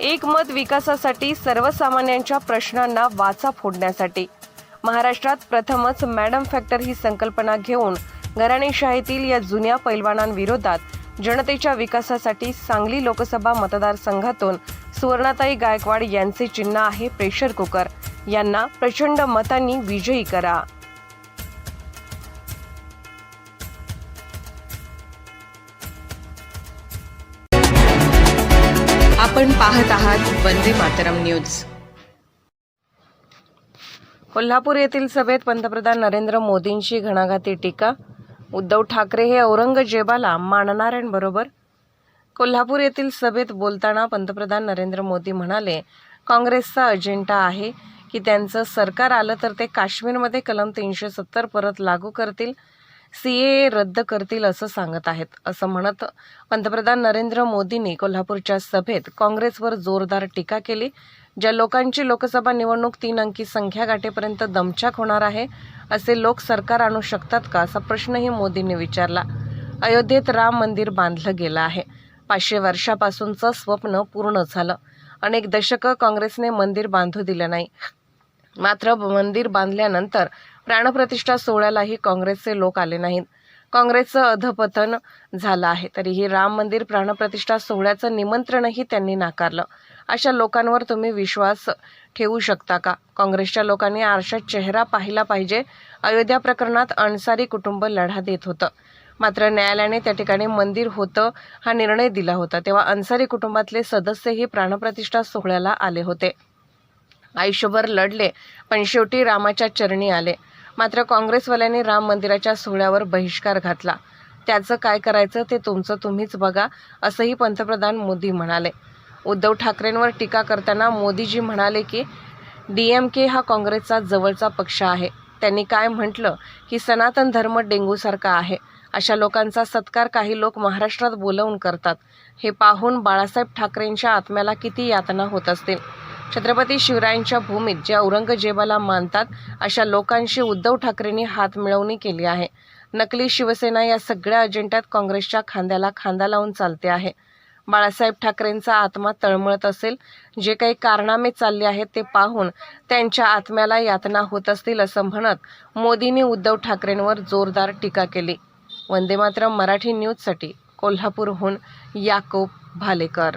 एकमत विकासासाठी सर्वसामान्यांच्या प्रश्नांना वाचा फोडण्यासाठी. महाराष्ट्रात प्रथमच मॅडम फॅक्टर ही संकल्पना घेऊन घराणेशाहीतील या जुन्या पैलवानांविरोधात जनतेच्या विकासासाठी सांगली लोकसभा मतदारसंघातून सुवर्णाताई गायकवाड यांचे चिन्ह आहे प्रेशर कुकर. यांना प्रचंड मतांनी विजयी करा. आपण पाहत आहात वंदे मातरम न्यूज. कोल्हापूर येथील सभेत पंतप्रधान नरेंद्र मोदींची घणाघाती टीका. उद्धव ठाकरे हे औरंगजेबाला मानणाऱ्यांबरोबर कोल्हापूर येथील सभेत बोलताना पंतप्रधान नरेंद्र मोदी म्हणाले काँग्रेसचा अजेंडा आहे की त्यांचं सरकार आलं तर ते काश्मीरमध्ये कलम तीनशे सत्तर परत लागू करतील. सी ए रद्द करतील असं सांगत आहेत. असं म्हणत पंतप्रधान नरेंद्र मोदींनी कोल्हापूरच्या सभेत काँग्रेसवर जोरदार टीका केली. ज्या लोकांची लोकसभा निवडणूक तीन अंकी संख्या गाठेपर्यंत दमछाक होणार आहे असे लोक सरकार आणू शकतात का असा प्रश्नही मोदींनी विचारला. अयोध्येत राम मंदिर बांधलं गेलं आहे. पाचशे वर्षापासूनचं स्वप्न पूर्ण झालं. अनेक दशकं काँग्रेसने मंदिर बांधू दिलं नाही. मात्र मंदिर बांधल्यानंतर प्राणप्रतिष्ठा सोहळ्यालाही काँग्रेसचे लोक आले नाहीत. काँग्रेसचं अधपतन झालं आहे. तरीही राम मंदिर प्राणप्रतिष्ठा सोहळ्याचं निमंत्रणही त्यांनी नाकारलं. अशा लोकांवर तुम्ही विश्वास ठेवू शकता का? काँग्रेसच्या लोकांनी आरशात चेहरा पाहिला पाहिजे. अयोध्या प्रकरणात अन्सारी कुटुंब लढा देत होतं. मात्र न्यायालयाने त्या ठिकाणी मंदिर होतं हा निर्णय दिला होता. तेव्हा अन्सारी कुटुंबातले सदस्यही प्राणप्रतिष्ठा सोहळ्याला आले होते. आयुष्यभर लढले पण शेवटी रामाच्या चरणी आले. मात्र काँग्रेसवाल्यांनी राम मंदिराच्या सोहळ्यावर बहिष्कार घातला. त्याचं काय करायचं ते तुमचं तुम्हीच बघा असंही पंतप्रधान मोदी म्हणाले. उद्धव ठाकरेंवर टीका करताना मोदीजी म्हणाले की डी एम के हा काँग्रेसचा जवळचा पक्ष आहे. त्यांनी काय म्हटलं? की सनातन धर्म डेंगूसारखा आहे. अशा लोकांचा सत्कार काही लोक महाराष्ट्रात बोलवून करतात. हे पाहून बाळासाहेब ठाकरेंच्या आत्म्याला किती यातना होत असतील? छत्रपती शिवरायांच्या भूमीत ज्या औरंगजेबाला मानतात अशा लोकांशी उद्धव ठाकरेंनी हात मिळवणी केली आहे. नकली शिवसेना या सगळ्या अजेंड्यात काँग्रेसच्या खांद्याला खांदा लावून चालते आहे. बाळासाहेब ठाकरेंचा आत्मा तळमळत असेल जे काही कारनामे चालले आहेत ते पाहून त्यांच्या आत्म्याला यातना होत असतील असं म्हणत मोदींनी उद्धव ठाकरेंवर जोरदार टीका केली. वंदे मातरम मराठी न्यूजसाठी कोल्हापूरहून याकोब भालेकर.